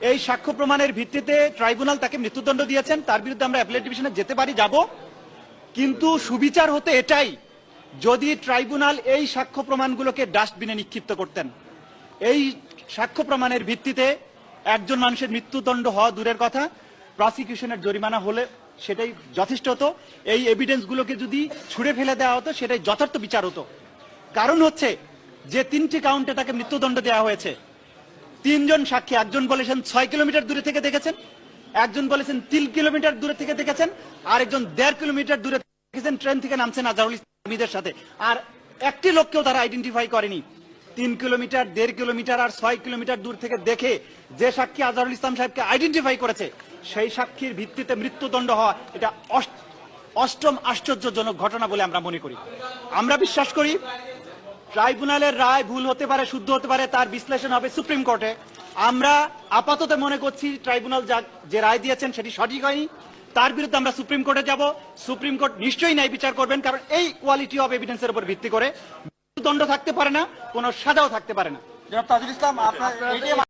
এই সাক্ষ্য প্রমাণের ভিত্তিতে ট্রাইব্যুনাল তাকে মৃত্যুদণ্ড দিয়েছেন। তার বিরুদ্ধে আমরা অ্যাপিলেট ডিভিশনে যেতে পারি, যাব। কিন্তু সুবিচার হতে এটাই, যদি ট্রাইব্যুনাল এই সাক্ষ্য প্রমাণগুলোকে ডাস্টবিনে নিক্ষিপ্ত করতেন। এই সাক্ষ্য প্রমাণের ভিত্তিতে একজন মানুষের মৃত্যুদণ্ড হওয়া দূরের কথা, প্রসিকিউশনের জরিমানা হলে সেটাই যথেষ্ট হতো। এই এভিডেন্সগুলোকে যদি ছুঁড়ে ফেলে দেওয়া হতো, সেটাই যথার্থ বিচার হতো। কারণ হচ্ছে, যে তিনটি কাউন্টে তাকে মৃত্যুদণ্ড দেওয়া হয়েছে তিনজন সাক্ষী, একজন বলেছেন ছয় কিলোমিটার দূরে থেকে দেখেছেন, একজন বলেছেন তিন কিলোমিটার দূরে থেকে দেখেছেন আর একজন দেড় কিলোমিটার দূরে দেখেছেন, ট্রেন থেকে নামছেন আজহারুল ইসলামীদের সাথে। আর একটি লোককেও তারা আইডেন্টিফাই করেনি। তিন কিলোমিটার, দেড় কিলোমিটার আর ছয় কিলোমিটার দূর থেকে দেখে যে সাক্ষী আজহারুল ইসলাম সাহেবকে আইডেন্টিফাই করেছে, সেই সাক্ষীর ভিত্তিতে মৃত্যুদণ্ড হওয়া এটা অষ্টম আশ্চর্যজনক ঘটনা বলে আমরা মনে করি। আমরা বিশ্বাস করি ট্রাইব্যুনালের রায় ভুল হতে পারে শুদ্ধ হতে পারে তার বিশ্লেষণ হবে সুপ্রিম কোর্টে। আমরা আপাতত মনে করছি ট্রাইব্যুনাল যা- যে রায় দিয়েছেন সেটি সঠিক হয়নি। তার বিরুদ্ধে আমরা সুপ্রিম কোর্টে যাব। সুপ্রিম কোর্ট নিশ্চয়ই ন্যায় বিচার করবেন কারণ এই কোয়ালিটি অফ এভিডেন্সের উপর ভিত্তি করে দণ্ড থাকতে পারে না কোনো সাজাও থাকতে পারে না। জনাব তাজুল ইসলাম আপনার